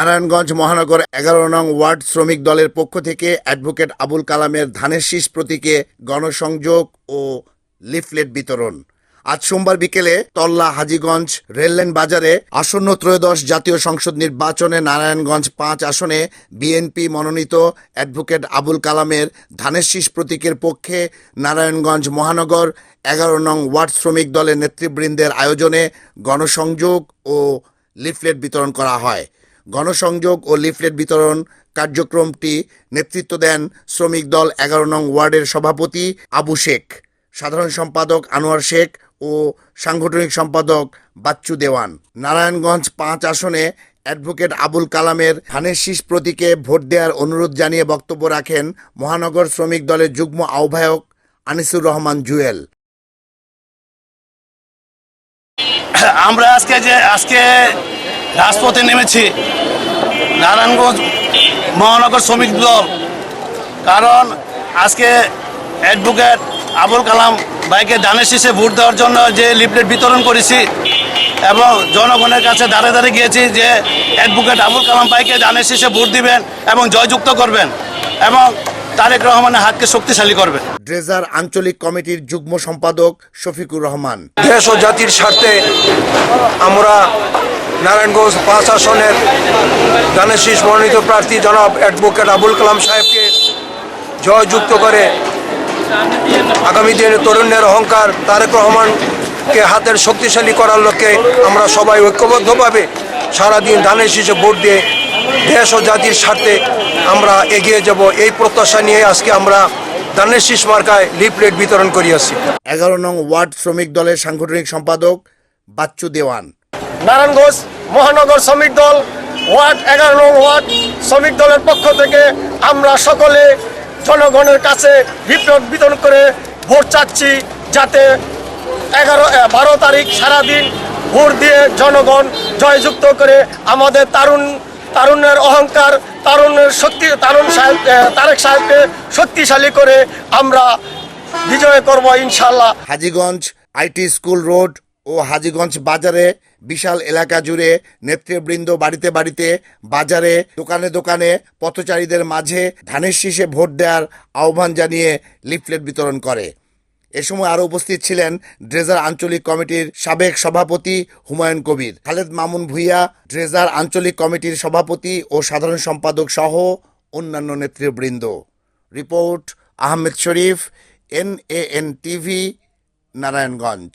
নারায়ণগঞ্জ মহানগর এগারো নং ওয়ার্ড শ্রমিক দলের পক্ষ থেকে অ্যাডভোকেট আবুল কালামের ধানের শীষ প্রতীকে গণসংযোগ ও লিফলেট বিতরণ। আজ সোমবার বিকেলে তল্লা হাজীগঞ্জ রেললাইন বাজারে আসন্ন ত্রয়োদশ জাতীয় সংসদ নির্বাচনে নারায়ণগঞ্জ পাঁচ আসনে বিএনপি মনোনীত অ্যাডভোকেট আবুল কালামের ধানের শীষ প্রতীকের পক্ষে নারায়ণগঞ্জ মহানগর এগারো নং ওয়ার্ড শ্রমিক দলের নেতৃবৃন্দের আয়োজনে গণসংযোগ ও লিফলেট বিতরণ করা হয়। গণসংযোগ ও লিফলেট বিতরণ কার্যক্রমটি নেতৃত্ব দেন শ্রমিক দল এগারো নং ওয়ার্ডের সভাপতি আবু শেখ, সাধারণ সম্পাদক আনোয়ার শেখ ও সাংগঠনিক সম্পাদক বাচ্চু দেওয়ান। নারায়ণগঞ্জ পাঁচ আসনে অ্যাডভোকেট আবুল কালামের ধানের শীষ প্রতীকে ভোট দেওয়ার অনুরোধ জানিয়ে বক্তব্য রাখেন মহানগর শ্রমিক দলের যুগ্ম আহ্বায়ক আনিসুর রহমান জুয়েল। আমরা আজকে যে, আজকে রাজপথে নেমেছি। নারায়ণগঞ্জ মহানগর শ্রমিক দল। কারণ আজকে অ্যাডভোকেট আবুল কালাম ভাইকে দানের শীষে ভোট দেওয়ার জন্য যে লিফলেট বিতরণ করেছি এবং জনগণের কাছে দাঁড়ে দাঁড়িয়ে গিয়েছি যে অ্যাডভোকেট আবুল কালাম ভাইকে দানের শীষে ভোট দিবেন এবং জয়যুক্ত করবেন এবং তারেক রহমানের হাতকে শক্তিশালী করবেন। ড্রেজার আঞ্চলিক কমিটির যুগ্ম সম্পাদক শফিকুর রহমান। দেশ ও জাতির স্বার্থে আমরা নারায়ণগঞ্জ পাঁচ আসনের দানের মনোনীত প্রার্থী জনাব অ্যাডভোকেট আবুল কালাম সাহেবকে জয়যুক্ত করে আগামী দিনে তরুণের অহংকার তারেক রহমানকে হাতের শক্তিশালী করার লক্ষ্যে আমরা সবাই ঐক্যবদ্ধভাবে সারাদিন ধানের শীষে ভোট দিয়ে দেশ ও জাতির স্বার্থে আমরা এগিয়ে যাব। এই প্রত্যাশা নিয়ে আজকে আমরা ধানের শীষ মার্কায় লিফলেট বিতরণ করিয়াছি এগারো নং ওয়ার্ড শ্রমিক দলের সাংগঠনিক সম্পাদক বাচ্চু দেওয়ান। নারায়ণগঞ্জ মহানগর শ্রমিক দল, ওয়ার্ড এগারো নং ওয়ার্ড শ্রমিক দলের পক্ষ থেকে আমরা সকলে জনগণের কাছে রিপোর্ট বিতরণ করে ভোট চাচ্ছি যাতে এগারো বারো তারিখ সারাদিন ভোট দিয়ে জনগণ জয়যুক্ত করে আমাদের তারুণ তারুণ্যের অহংকার তারুণ্যের শক্তি, তারুণ সাহেব তারেক সাহেবকে শক্তিশালী করে আমরা বিজয় করব ইনশাল্লাহ হাজিগঞ্জ আইটি স্কুল রোড ও হাজীগঞ্জ বাজারে বিশাল এলাকা জুড়ে নেতৃবৃন্দ বাড়িতে বাড়িতে বাজারে, দোকানে দোকানে পথচারীদের মাঝে ধানের শীষে ভোট দেওয়ার আহ্বান জানিয়ে লিফলেট বিতরণ করে। এ সময় আরও উপস্থিত ছিলেন ড্রেজার আঞ্চলিক কমিটির সাবেক সভাপতি হুমায়ুন কবির, খালেদ মামুন ভুইয়া, ড্রেজার আঞ্চলিক কমিটির সভাপতি ও সাধারণ সম্পাদক সহ অন্যান্য নেতৃবৃন্দ। Report Ahmed Sharif N A N TV, Narayanganj.